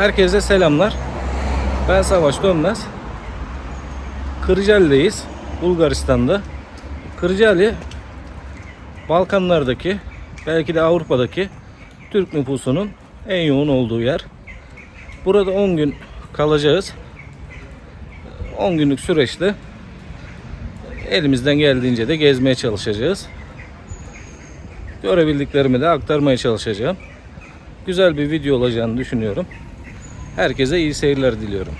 Herkese selamlar. Ben Savaş Dönmez. Kırcaali'deyiz. Bulgaristan'da. Kırcaali Balkanlardaki belki de Avrupa'daki Türk nüfusunun en yoğun olduğu yer. Burada 10 gün kalacağız. 10 günlük süreçte elimizden geldiğince de gezmeye çalışacağız. Görebildiklerimi de aktarmaya çalışacağım. Güzel bir video olacağını düşünüyorum. Herkese iyi seyirler diliyorum.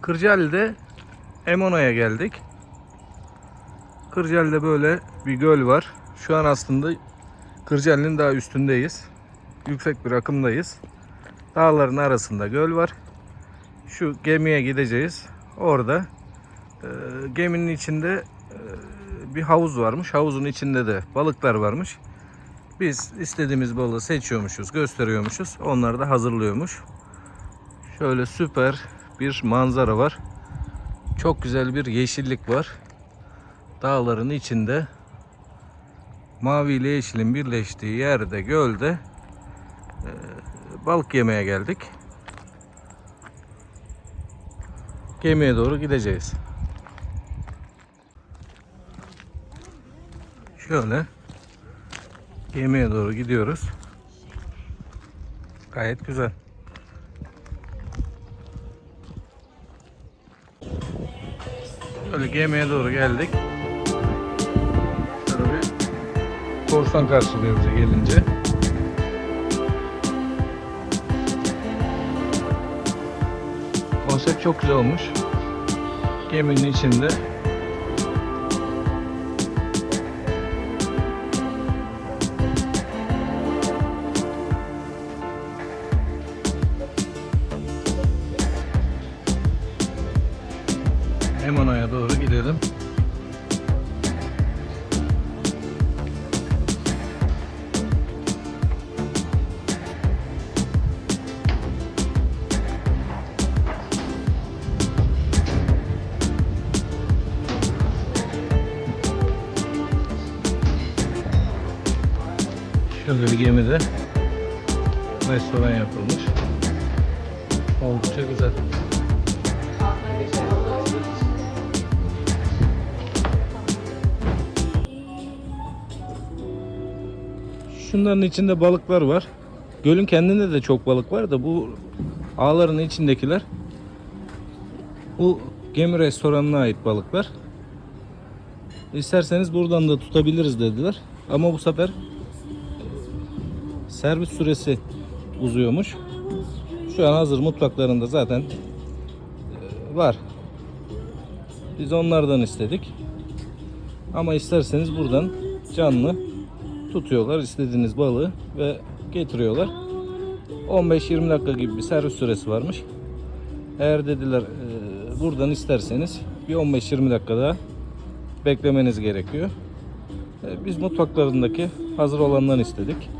Kırcaali'de Emona'ya geldik. Kırcaali'de böyle bir göl var. Şu an aslında Kırcaali'nin daha üstündeyiz. Yüksek bir akımdayız. Dağların arasında göl var. Şu gemiye gideceğiz. Orada e, geminin içinde e, bir havuz varmış. Havuzun içinde de balıklar varmış. Biz istediğimiz balığı seçiyormuşuz, gösteriyormuşuz. Onlar da hazırlıyormuş. Şöyle süper bir manzara var. Çok güzel bir yeşillik var. Dağların içinde mavi ile yeşilin birleştiği yerde, gölde e, balık yemeye geldik. Gemiye doğru gideceğiz. Şöyle Gemiye doğru gidiyoruz. Gayet güzel. Böyle gemiye doğru geldik. Şöyle bir korsan karşılıyor bize gelince. Konsept çok güzel olmuş. Geminin içinde Emana'ya doğru gidelim. Şöyle bir gemide restoran yapılmış. Oldukça güzel. Şunların içinde balıklar var. Gölün kendinde de çok balık var da bu ağların içindekiler bu gemi restoranına ait balıklar. İsterseniz buradan da tutabiliriz dediler. Ama bu sefer servis süresi uzuyormuş. Şu an hazır mutfaklarında zaten e, var. Biz onlardan istedik. Ama isterseniz buradan canlı tutuyorlar istediğiniz balığı ve getiriyorlar. 15-20 dakika gibi bir servis süresi varmış. Eğer dediler e, buradan isterseniz bir 15-20 dakika daha beklemeniz gerekiyor. E, biz mutfaklarındaki hazır olandan istedik.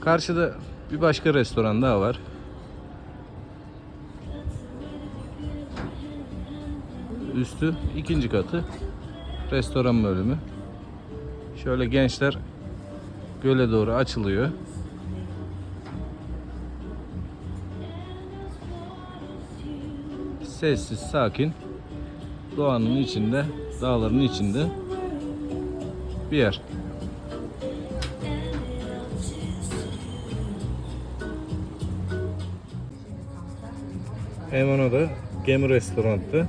Karşıda bir başka restoran daha var. Üstü ikinci katı restoran bölümü. Şöyle gençler göle doğru açılıyor. Sessiz, sakin, doğanın içinde, dağların içinde bir yer. Hemen gemi restoranda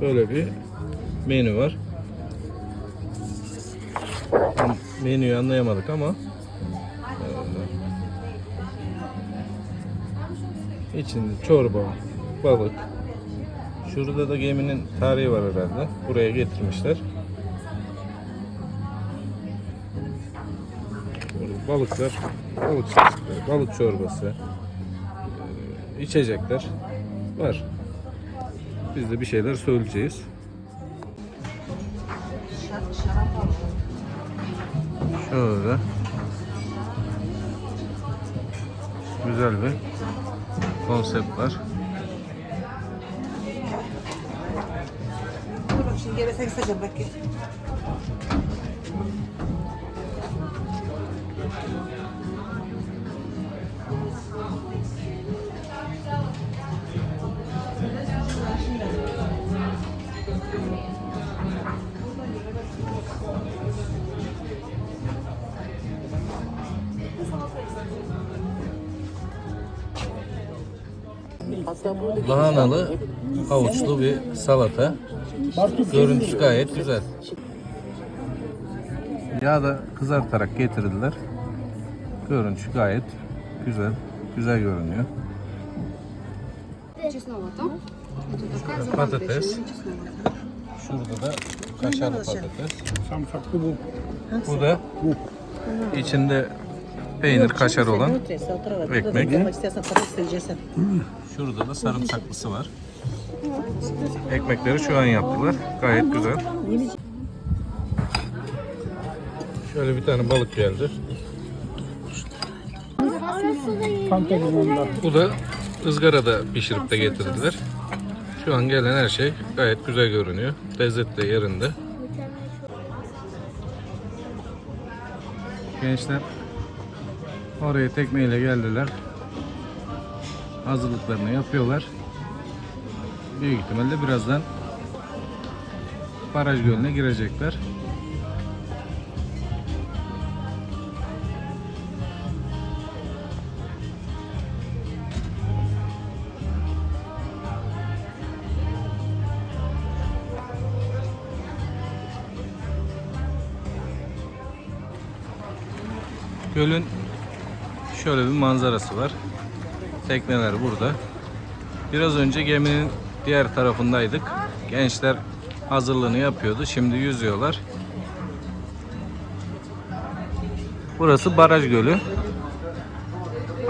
böyle bir menü var. Menüyü anlayamadık ama e, içinde çorba, balık. Şurada da geminin tarihi var herhalde. Buraya getirmişler. Balıklar, balık çeşitleri, balık çorbası, e, içecekler var. Biz de bir şeyler söyleyeceğiz. Şöyle. Güzel bir konsept var. Şimdi gebe sekseceğim bakayım. lahanalı havuçlu bir salata. Görüntüsü gayet güzel. Ya da kızartarak getirdiler. Görüntüsü gayet güzel. Güzel görünüyor. Şurada patates. Şurada da kaşarlı patates. Samsaklı bu. Bu da içinde peynir kaşar olan ekmek. Şurada da sarımsaklısı var. Ekmekleri şu an yaptılar. Gayet güzel. Şöyle bir tane balık geldi. Bu da ızgarada pişirip de getirdiler. Şu an gelen her şey gayet güzel görünüyor. Lezzet de yerinde. Gençler oraya tekneyle geldiler. Hazırlıklarını yapıyorlar. Büyük ihtimalle birazdan baraj gölüne girecekler. Gölün şöyle bir manzarası var. Tekneler burada. Biraz önce geminin diğer tarafındaydık. Gençler hazırlığını yapıyordu. Şimdi yüzüyorlar. Burası baraj gölü.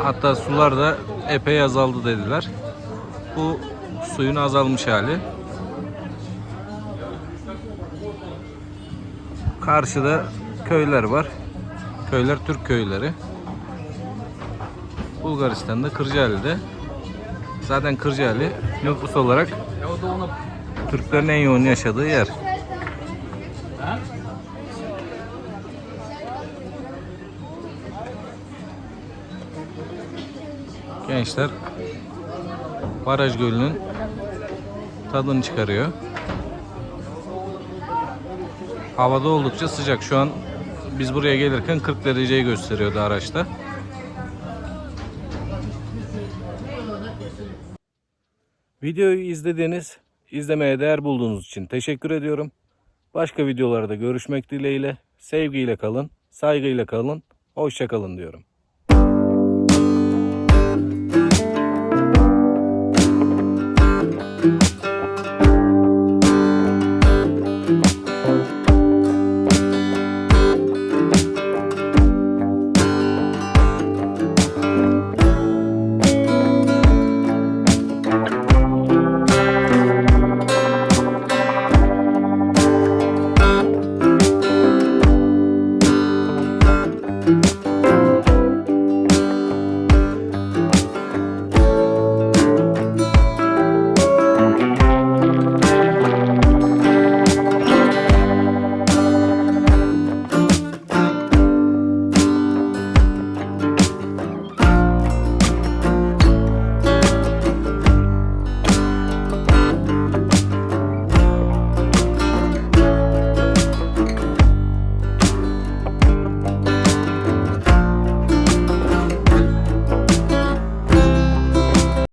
Hatta sular da epey azaldı dediler. Bu suyun azalmış hali. Karşıda köyler var. Köyler Türk köyleri. Bulgaristan'da Kırcaali'de. Zaten Kırcaali nüfus olarak Türklerin en yoğun yaşadığı yer. Gençler Baraj Gölü'nün tadını çıkarıyor. Havada oldukça sıcak. Şu an biz buraya gelirken 40 dereceyi gösteriyordu araçta. Videoyu izlediğiniz, izlemeye değer bulduğunuz için teşekkür ediyorum. Başka videolarda görüşmek dileğiyle, sevgiyle kalın, saygıyla kalın, hoşça kalın diyorum.